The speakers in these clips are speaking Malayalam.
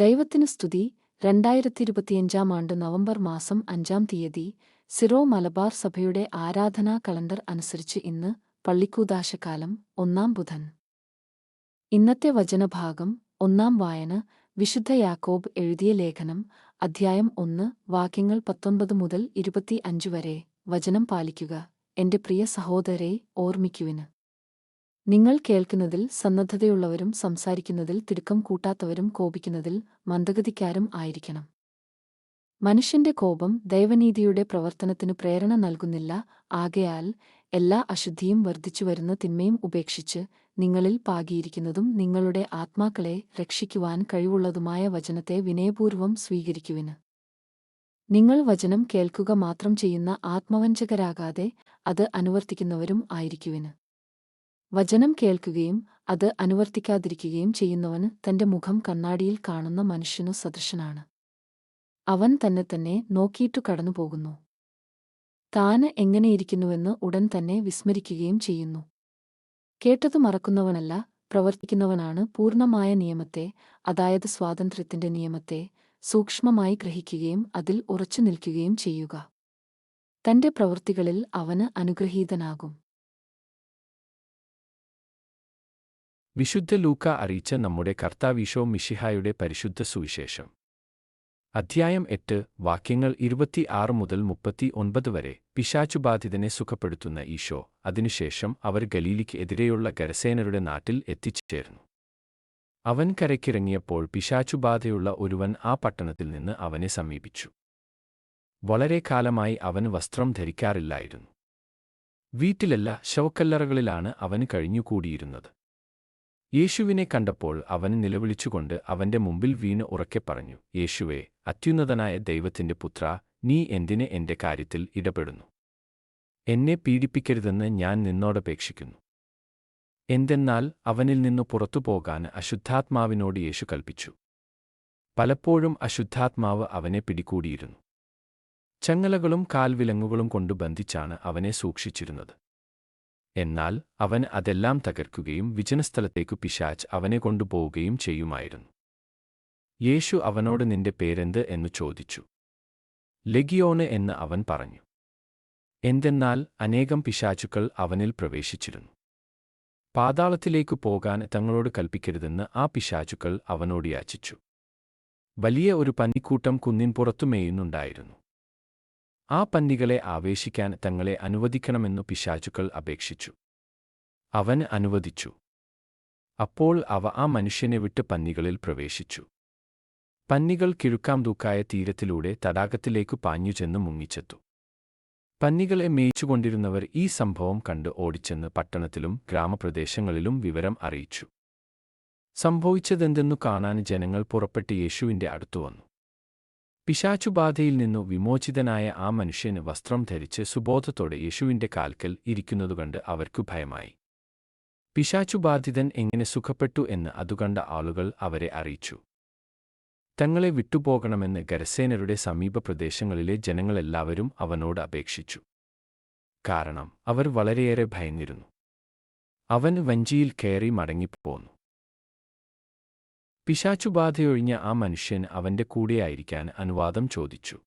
ദൈവത്തിന് സ്തുതി. രണ്ടായിരത്തി ഇരുപത്തിയഞ്ചാം ആണ്ട് നവംബർ മാസം അഞ്ചാം തീയതി സിറോ മലബാർ സഭയുടെ ആരാധനാ കലണ്ടർ അനുസരിച്ച് ഇന്ന് പള്ളിക്കൂദാശക്കാലം ഒന്നാം ബുധൻ. ഇന്നത്തെ വചനഭാഗം ഒന്നാം വായന വിശുദ്ധ യാക്കോബ് എഴുതിയ ലേഖനം അധ്യായം ഒന്ന് വാക്യങ്ങൾ പത്തൊൻപത് മുതൽ ഇരുപത്തി അഞ്ച് വരെ വചനം പാലിക്കുക. എന്റെ പ്രിയ സഹോദരെ ഓർമ്മിക്കുവിന്. നിങ്ങൾ കേൾക്കുന്നതിൽ സന്നദ്ധതയുള്ളവരും സംസാരിക്കുന്നതിൽ തിടുക്കം കൂട്ടാത്തവരും കോപിക്കുന്നതിൽ മന്ദഗതിക്കാരും ആയിരിക്കണം. മനുഷ്യന്റെ കോപം ദൈവനീതിയുടെ പ്രവർത്തനത്തിനു പ്രേരണ നൽകുന്നില്ല. ആകയാൽ എല്ലാ അശുദ്ധിയും വർദ്ധിച്ചു വരുന്ന തിന്മയും ഉപേക്ഷിച്ച് നിങ്ങളിൽ പാകിയിരിക്കുന്നതും നിങ്ങളുടെ ആത്മാക്കളെ രക്ഷിക്കുവാൻ കഴിവുള്ളതുമായ വചനത്തെ വിനയപൂർവം സ്വീകരിക്കുവിന്. നിങ്ങൾ വചനം കേൾക്കുക മാത്രം ചെയ്യുന്ന ആത്മവഞ്ചകരാകാതെ അത് അനുവർത്തിക്കുന്നവരും ആയിരിക്കുവിന്. വചനം കേൾക്കുകയും അത് അനുവർത്തിക്കാതിരിക്കുകയും ചെയ്യുന്നവന് തന്റെ മുഖം കണ്ണാടിയിൽ കാണുന്ന മനുഷ്യനു സദൃശനാണ്. അവൻ തന്നെ തന്നെ നോക്കിയിട്ടു കടന്നുപോകുന്നു താന് എങ്ങനെയിരിക്കുന്നുവെന്ന് ഉടൻ തന്നെ വിസ്മരിക്കുകയും ചെയ്യുന്നു. കേട്ടതു മറക്കുന്നവനല്ല പ്രവർത്തിക്കുന്നവനാണ് പൂർണമായ നിയമത്തെ അതായത് സ്വാതന്ത്ര്യത്തിന്റെ നിയമത്തെ സൂക്ഷ്മമായി ഗ്രഹിക്കുകയും അതിൽ ഉറച്ചു നിൽക്കുകയും ചെയ്യുക. തന്റെ പ്രവൃത്തികളിൽ അവന് അനുഗ്രഹീതനാകും. വിശുദ്ധ ലൂക്ക അറിയിച്ച നമ്മുടെ കർത്താവീശോ മിഷിഹായുടെ പരിശുദ്ധ സുവിശേഷം. അധ്യായം എട്ട് വാക്യങ്ങൾ ഇരുപത്തിയാറ് മുതൽ മുപ്പത്തി ഒൻപത് വരെ പിശാചുബാധിതനെ സുഖപ്പെടുത്തുന്ന ഈശോ അതിനുശേഷം അവർ ഗലീലിക്ക് എതിരെയുള്ള കരസേനരുടെ നാട്ടിൽ എത്തിച്ചേർന്നു. അവൻ കരയ്ക്കിറങ്ങിയപ്പോൾ പിശാചുബാധയുള്ള ഒരുവൻ ആ പട്ടണത്തിൽ നിന്ന് അവനെ സമീപിച്ചു. വളരെ കാലമായി അവൻ വസ്ത്രം ധരിക്കാറില്ലായിരുന്നു. വീട്ടിലല്ല ശവക്കല്ലറകളിലാണ് അവന് കഴിഞ്ഞുകൂടിയിരുന്നത്. യേശുവിനെ കണ്ടപ്പോൾ അവൻ നിലവിളിച്ചുകൊണ്ട് അവന്റെ മുമ്പിൽ വീണ് ഉറക്കെ പറഞ്ഞു യേശുവേ അത്യുന്നതനായ ദൈവത്തിന്റെ പുത്ര നീ എന്തിനെ എന്റെ കാര്യത്തിൽ ഇടപെടുന്നു? എന്നെ പീഡിപ്പിക്കരുതെന്ന് ഞാൻ നിന്നോടപേക്ഷിക്കുന്നു എന്തെന്നാൽ അവനിൽ നിന്നു പുറത്തുപോകാൻ അശുദ്ധാത്മാവിനോട് യേശു കൽപ്പിച്ചു പലപ്പോഴും അശുദ്ധാത്മാവ് അവനെ പിടികൂടിയിരുന്നു. ചങ്ങലകളും കാൽവിലങ്ങുകളും കൊണ്ട് ബന്ധിച്ചാണ് അവനെ സൂക്ഷിച്ചിരുന്നത്. എന്നാൽ അവൻ അതെല്ലാം തകർക്കുകയും വിജനസ്ഥലത്തേക്കു പിശാച്ച് അവനെ കൊണ്ടുപോവുകയും ചെയ്യുമായിരുന്നു. യേശു അവനോട് നിന്റെ പേരെന്ത് എന്ന് ചോദിച്ചു. ലെഗിയോണ് എന്ന് അവൻ പറഞ്ഞു. എന്തെന്നാൽ അനേകം പിശാചുക്കൾ അവനിൽ പ്രവേശിച്ചിരുന്നു. പാതാളത്തിലേക്കു പോകാൻ തങ്ങളോട് കൽപ്പിക്കരുതെന്ന് ആ പിശാചുക്കൾ അവനോട് യാചിച്ചു. വലിയ ഒരു പന്നിക്കൂട്ടം കുന്നിൻ പുറത്തു മേയുന്നുണ്ടായിരുന്നു. ആ പന്നികളെ ആവേശിക്കാൻ തങ്ങളെ അനുവദിക്കണമെന്നു പിശാചുക്കൾ അപേക്ഷിച്ചു. അവൻ അനുവദിച്ചു. അപ്പോൾ അവ ആ മനുഷ്യനെ വിട്ട് പന്നികളിൽ പ്രവേശിച്ചു. പന്നികൾ കിഴുക്കാം തൂക്കായ തീരത്തിലൂടെ തടാകത്തിലേക്കു പാഞ്ഞുചെന്ന് മുങ്ങിച്ചെത്തു. പന്നികളെ മേയിച്ചുകൊണ്ടിരുന്നവർ ഈ സംഭവം കണ്ട് ഓടിച്ചെന്ന് പട്ടണത്തിലും ഗ്രാമപ്രദേശങ്ങളിലും വിവരം അറിയിച്ചു. സംഭവിച്ചതെന്തെന്നു കാണാൻ ജനങ്ങൾ പുറപ്പെട്ട് യേശുവിന്റെ അടുത്തുവന്നു പിശാചുബാധയിൽ നിന്നു വിമോചിതനായ ആ മനുഷ്യന് വസ്ത്രം ധരിച്ച് സുബോധത്തോടെ യേശുവിന്റെ കാൽക്കൽ ഇരിക്കുന്നതുകണ്ട് അവർക്കു ഭയമായി. പിശാചുബാധിതൻ എങ്ങനെ സുഖപ്പെട്ടു എന്ന് അതുകണ്ട ആളുകൾ അവരെ അറിയിച്ചു. തങ്ങളെ വിട്ടുപോകണമെന്ന് ഗരസേനരുടെ സമീപ പ്രദേശങ്ങളിലെ ജനങ്ങളെല്ലാവരും അവനോട് അപേക്ഷിച്ചു. കാരണം അവർ വളരെയേറെ ഭയന്നിരുന്നു. അവൻ വഞ്ചിയിൽ കയറി മടങ്ങിപ്പോന്നു. പിശാചുബാധയൊഴിഞ്ഞ ആ മനുഷ്യൻ അവന്റെ കൂടെയായിരിക്കാൻ അനുവാദം ചോദിച്ചു.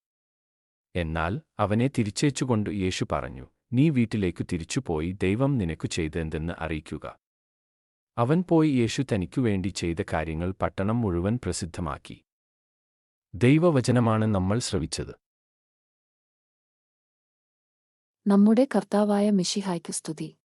എന്നാൽ അവനെ തിരിച്ചേച്ചുകൊണ്ട് യേശു പറഞ്ഞു നീ വീട്ടിലേക്കു തിരിച്ചുപോയി ദൈവം നിനക്കു ചെയ്തെന്തെന്ന് അറിയിക്കുക. അവൻ പോയി യേശു തനിക്കുവേണ്ടി ചെയ്ത കാര്യങ്ങൾ പട്ടണം മുഴുവൻ പ്രസിദ്ധമാക്കി. ദൈവവചനമാണ് നമ്മൾ ശ്രവിച്ചത്. നമ്മുടെ കർത്താവായ മിഷിഹായ്ക്ക് സ്തുതി.